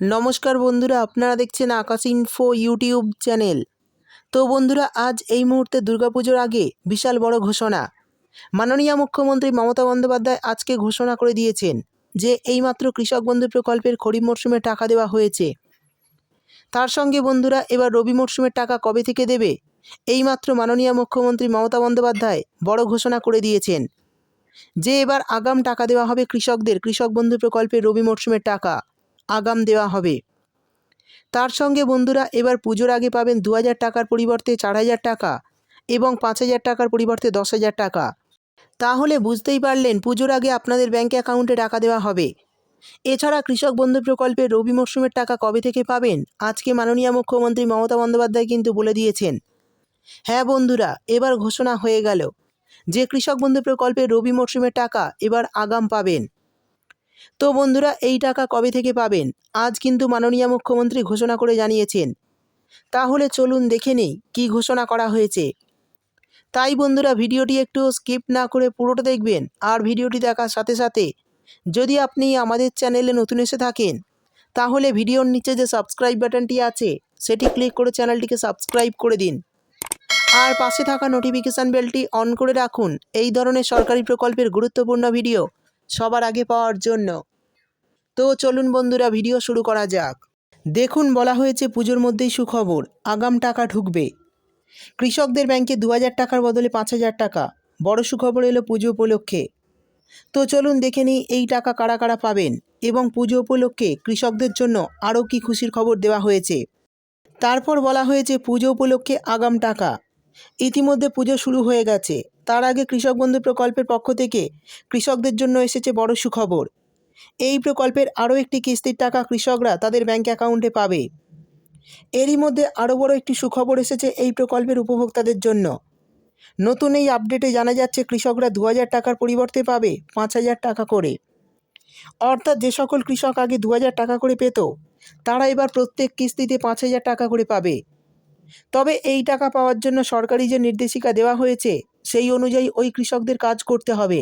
নমস্কার বন্ধুরা, আপনারা দেখছেন আকাশ ইনফো ইউটিউব চ্যানেল তো বন্ধুরা, আজ এই মুহূর্তে দুর্গাপুজোর আগে বিশাল বড় ঘোষণা। মাননীয় মুখ্যমন্ত্রী মমতা বন্দ্যোপাধ্যায় আজকে ঘোষণা করে দিয়েছেন যে, এইমাত্র কৃষক বন্ধু প্রকল্পের খরিফ মরশুমে টাকা দেওয়া হয়েছে। তার সঙ্গে বন্ধুরা, এবার রবি মরশুমের টাকা কবে থেকে দেবে? এইমাত্র মাননীয় মুখ্যমন্ত্রী মমতা বন্দ্যোপাধ্যায় বড় ঘোষণা করে দিয়েছেন যে, এবার আগাম টাকা দেওয়া হবে কৃষকদের, কৃষক বন্ধু প্রকল্পের রবি মরশুমের টাকা। আগাম দেওয়া হবে। তার সঙ্গে বন্ধুরা এবার পুজোর আগে পাবেন দু হাজার টাকার পরিবর্তে চার হাজার টাকা এবং পাঁচ হাজার টাকার পরিবর্তে দশ হাজার টাকা। তাহলে বুঝতেই পারলেন পুজোর আগে আপনাদের ব্যাঙ্ক অ্যাকাউন্টে টাকা দেওয়া হবে। এছাড়া কৃষক বন্ধু প্রকল্পের রবি মরশুমের টাকা কবে থেকে পাবেন? আজকে মাননীয় মুখ্যমন্ত্রী মমতা বন্দ্যোপাধ্যায় কিন্তু বলে দিয়েছেন। হ্যাঁ বন্ধুরা, এবার ঘোষণা হয়ে গেল। যে কৃষক বন্ধু প্রকল্পের রবি মরশুমের টাকা এবার আগাম পাবেন। তো বন্ধুরা, এই টাকা কবে থেকে পাবেন? আজ কিন্তু মাননীয় মুখ্যমন্ত্রী ঘোষণা করে জানিয়েছেন। তাহলে চলুন দেখে নেই কী ঘোষণা করা হয়েছে। তাই বন্ধুরা, ভিডিওটি একটু স্কিপ না করে পুরোটা দেখবেন আর ভিডিওটি দেখার সাথে সাথে যদি আপনি আমাদের চ্যানেলে নতুন এসে থাকেন, তাহলে ভিডিওর নিচে যে সাবস্ক্রাইব বাটনটি আছে, সেটি ক্লিক করে চ্যানেলটিকে সাবস্ক্রাইব করে দিন। আর পাশে থাকা নোটিফিকেশান বেলটি অন করে রাখুন। এই ধরনের সরকারি প্রকল্পের গুরুত্বপূর্ণ ভিডিও সবার আগে পাওয়ার জন্য। তো চলুন বন্ধুরা, ভিডিও শুরু করা যাক। দেখুন, বলা হয়েছে পুজোর মধ্যেই সুখবর, আগাম টাকা ঢুকবে। কৃষকদের ব্যাংকে দু হাজার টাকার বদলে পাঁচ হাজার টাকা, বড় সুখবর এলো পুজো উপলক্ষে। তো চলুন দেখে নিই, এই টাকা কারা কারা পাবেন এবং পুজো উপলক্ষে কৃষকদের জন্য আরও কি খুশির খবর দেওয়া হয়েছে। তারপর বলা হয়েছে পুজো উপলক্ষে আগাম টাকা। ইতিমধ্যে পুজো শুরু হয়ে গেছে। তার আগে কৃষক বন্ধু প্রকল্পের পক্ষ থেকে কৃষকদের জন্য এসেছে বড় সুখবর। এই প্রকল্পের আরও একটি কিস্তির টাকা কৃষকরা তাদের ব্যাংক অ্যাকাউন্টে পাবে। এরই মধ্যে আরও বড় একটি সুখবর এসেছে এই প্রকল্পের উপভোক্তাদের জন্য। নতুন এই আপডেটে জানা যাচ্ছে কৃষকরা দু হাজার টাকার পরিবর্তে পাবে পাঁচ হাজার টাকা করে। অর্থাৎ যে সকল কৃষক আগে দু হাজার টাকা করে পেত, তারা এবার প্রত্যেক কিস্তিতে পাঁচ হাজার টাকা করে পাবে। তবে এই টাকা পাওয়ার জন্য সরকারি যে নির্দেশিকা দেওয়া হয়েছে সেই অনুযায়ী ওই কৃষকদের কাজ করতে হবে।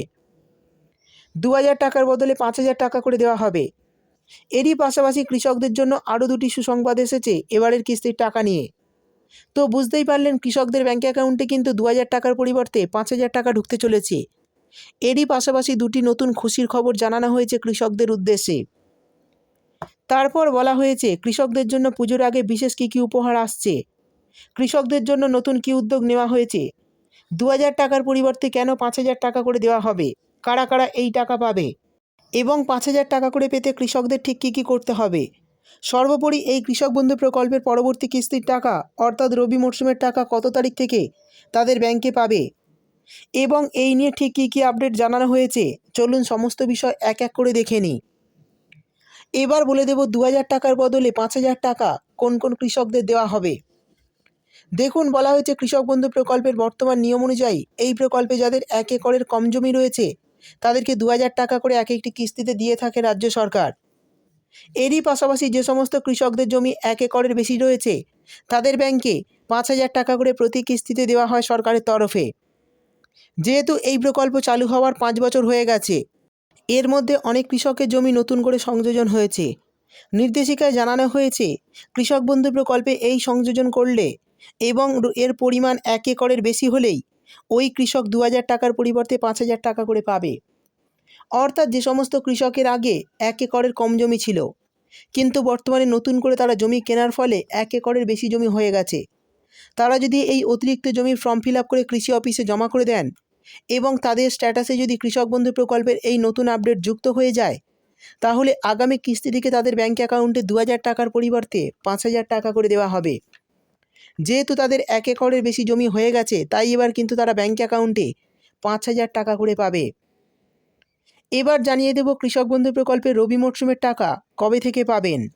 দু হাজার টাকার বদলে পাঁচ হাজার টাকা করে দেওয়া হবে। এরই পাশাপাশি কৃষকদের জন্য আরও দুটি সুসংবাদ এসেছে এবারের কিস্তির টাকা নিয়ে। তো বুঝতেই পারলেন কৃষকদের ব্যাঙ্ক অ্যাকাউন্টে কিন্তু দু হাজার টাকার পরিবর্তে পাঁচ হাজার টাকা ঢুকতে চলেছে। এরই পাশাপাশি দুটি নতুন খুশির খবর জানানো হয়েছে কৃষকদের উদ্দেশ্যে। তারপর বলা হয়েছে কৃষকদের জন্য পুজোর আগে বিশেষ কী কী উপহার আসছে। কৃষকদের জন্য নতুন কী উদ্যোগ নেওয়া হয়েছে? দু হাজার টাকার পরিবর্তে কেন পাঁচ হাজার টাকা করে দেওয়া হবে? কারা কারা এই টাকা পাবে? এবং পাঁচ হাজার টাকা করে পেতে কৃষকদের ঠিক কী কী করতে হবে? সর্বোপরি এই কৃষক বন্ধু প্রকল্পের পরবর্তী কিস্তির টাকা, অর্থাৎ রবি মরশুমের টাকা কত তারিখ থেকে তাদের ব্যাংকে পাবে? এবং এই নিয়ে ঠিক কী কী আপডেট জানানো হয়েছে? চলুন সমস্ত বিষয় এক এক করে দেখে নিই। এবার বলে দেব দু হাজার টাকার বদলে পাঁচ হাজার টাকা কোন কোন কৃষকদের দেওয়া হবে। দেখুন, বলা হয়েছে কৃষক বন্ধু প্রকল্পের বর্তমান নিয়ম অনুযায়ী এই প্রকল্পে যাদের এক একরের কম জমি রয়েছে, তাদেরকে দু হাজার টাকা করে এক একটি কিস্তিতে দিয়ে থাকে রাজ্য সরকার। এরই পাশাপাশি যে সমস্ত কৃষকদের জমি এক একরের বেশি রয়েছে, তাদের ব্যাংকে পাঁচ হাজার টাকা করে প্রতি কিস্তিতে দেওয়া হয় সরকারের তরফে। যেহেতু এই প্রকল্প চালু হওয়ার পাঁচ বছর হয়ে গেছে, এর মধ্যে অনেক কৃষকের জমি নতুন করে সংযোজন হয়েছে। নির্দেশিকায় জানানো হয়েছে, কৃষক বন্ধু প্রকল্পে এই সংযোজন করলে এবং এর পরিমাণ এক একরের বেশি হলেই ওই কৃষক দু হাজার টাকার পরিবর্তে পাঁচ হাজার টাকা করে পাবে। অর্থাৎ যে সমস্ত কৃষকের আগে এক একরের কম জমি ছিল, কিন্তু বর্তমানে নতুন করে তারা জমি কেনার ফলে এক একরের বেশি জমি হয়ে গেছে। তারা যদি এই অতিরিক্ত জমির ফর্ম ফিল করে কৃষি অফিসে জমা করে দেন এবং তাদের স্ট্যাটাসে যদি কৃষক বন্ধু প্রকল্পের এই নতুন আপডেট যুক্ত হয়ে যায়, তাহলে আগামী কিস্তি থেকে তাদের ব্যাঙ্ক অ্যাকাউন্টে দু হাজার টাকার পরিবর্তে পাঁচ হাজার টাকা করে দেওয়া হবে। যেহেতু তাদের এক একরের বেশি জমি হয়ে গেছে, তাই এবার কিন্তু তারা ব্যাঙ্ক অ্যাকাউন্টে পাঁচ হাজার টাকা করে পাবে। এবার জানিয়ে দেব কৃষক বন্ধু প্রকল্পের রবি মরশুমের টাকা কবে থেকে পাবেন।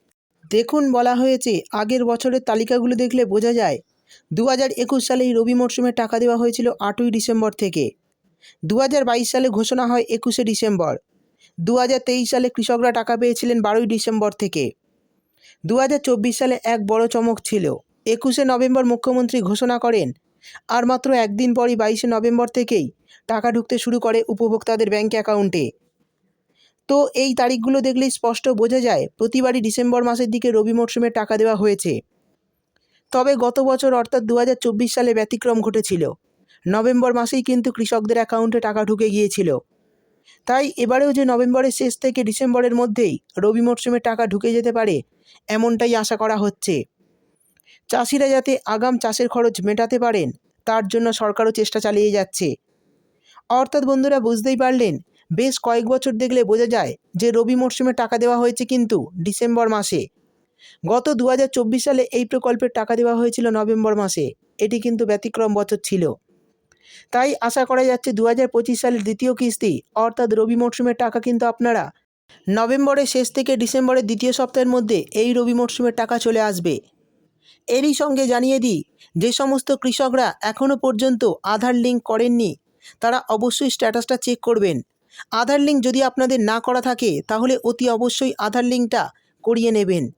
দেখুন, বলা হয়েছে, আগের বছরের তালিকাগুলো দেখলে বোঝা যায় দু হাজার একুশ সালে এই রবি মরশুমের টাকা দেওয়া হয়েছিল আটই ডিসেম্বর থেকে। দু হাজার বাইশ সালে ঘোষণা হয় একুশে ডিসেম্বর। দু হাজার তেইশ সালে কৃষকরা টাকা পেয়েছিলেন বারোই ডিসেম্বর থেকে। দু হাজার চব্বিশ সালে এক বড় চমক ছিল। একুশে নভেম্বর মুখ্যমন্ত্রী ঘোষণা করেন। আর মাত্র একদিন পরই বাইশে নভেম্বর থেকেই টাকা ঢুকতে শুরু করে উপভোক্তাদের ব্যাঙ্ক অ্যাকাউন্টে। তো এই তারিখগুলো দেখলেই স্পষ্ট বোঝা যায়, প্রতিবারই ডিসেম্বর মাসের দিকে রবি মরশুমে টাকা দেওয়া হয়েছে। তবে গত বছর অর্থাৎ দু হাজার চব্বিশ সালে ব্যতিক্রম ঘটেছিল। নভেম্বর মাসেই কিন্তু কৃষকদের অ্যাকাউন্টে টাকা ঢুকে গিয়েছিল। তাই এবারেও যে নভেম্বরের শেষ থেকে ডিসেম্বরের মধ্যেই রবি মরশুমে টাকা ঢুকে যেতে পারে, এমনটাই আশা করা হচ্ছে। চাষিরা যাতে আগাম চাষের খরচ মেটাতে পারেন, তার জন্য সরকারও চেষ্টা চালিয়ে যাচ্ছে। অর্থাৎ বন্ধুরা বুঝতেই পারলেন, বেশ কয়েক বছর দেখলে বোঝা যায় যে রবি মরশুমে টাকা দেওয়া হয়েছে কিন্তু ডিসেম্বর মাসে। গত দুহাজার চব্বিশ সালে এই প্রকল্পের টাকা দেওয়া হয়েছিল নভেম্বর মাসে, এটি কিন্তু ব্যতিক্রম বছর ছিল। তাই আশা করা যাচ্ছে দু হাজার পঁচিশ সালের দ্বিতীয় কিস্তি, অর্থাৎ রবি মরশুমের টাকা কিন্তু আপনারা নভেম্বরের শেষ থেকে ডিসেম্বরের দ্বিতীয় সপ্তাহের মধ্যে এই রবি মরশুমের টাকা চলে আসবে। এরই সঙ্গে জানিয়ে দিই, যে সমস্ত কৃষকরা এখনও পর্যন্ত আধার লিঙ্ক করেননি, তারা অবশ্যই স্ট্যাটাসটা চেক করবেন। আধার লিঙ্ক যদি আপনাদের না করা থাকে, তাহলে অতি অবশ্যই আধার লিঙ্কটা করিয়ে নেবেন।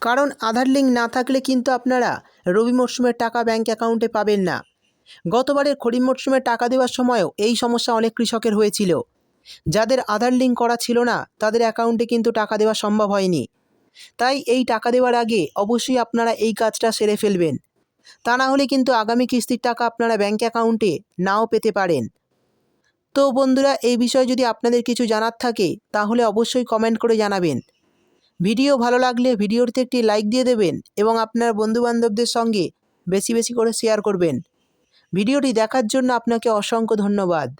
কারণ আধার লিঙ্ক না থাকলে কিন্তু আপনারা রবি মরশুমের টাকা ব্যাঙ্ক অ্যাকাউন্টে পাবেন না। গতবারের খরিফ মরশুমে টাকা দেওয়ার সময়ও এই সমস্যা অনেক কৃষকের হয়েছিল। যাদের আধার লিঙ্ক করা ছিল না, তাদের অ্যাকাউন্টে কিন্তু টাকা দেওয়া সম্ভব হয়নি। তাই এই টাকা দেওয়ার আগে অবশ্যই আপনারা এই কাজটা সেরে ফেলবেন। তা না হলে কিন্তু আগামী কিস্তির টাকা আপনারা ব্যাঙ্ক অ্যাকাউন্টে নাও পেতে পারেন। তো বন্ধুরা, এই বিষয়ে যদি আপনাদের কিছু জানার থাকে, তাহলে অবশ্যই কমেন্ট করে জানাবেন। ভিডিও ভালো লাগলে ভিডিওটিতে একটি লাইক দিয়ে দেবেন এবং আপনার বন্ধুবান্ধবদের সঙ্গে বেশি বেশি করে শেয়ার করবেন। ভিডিওটি দেখার জন্য আপনাকে অসংখ্য ধন্যবাদ।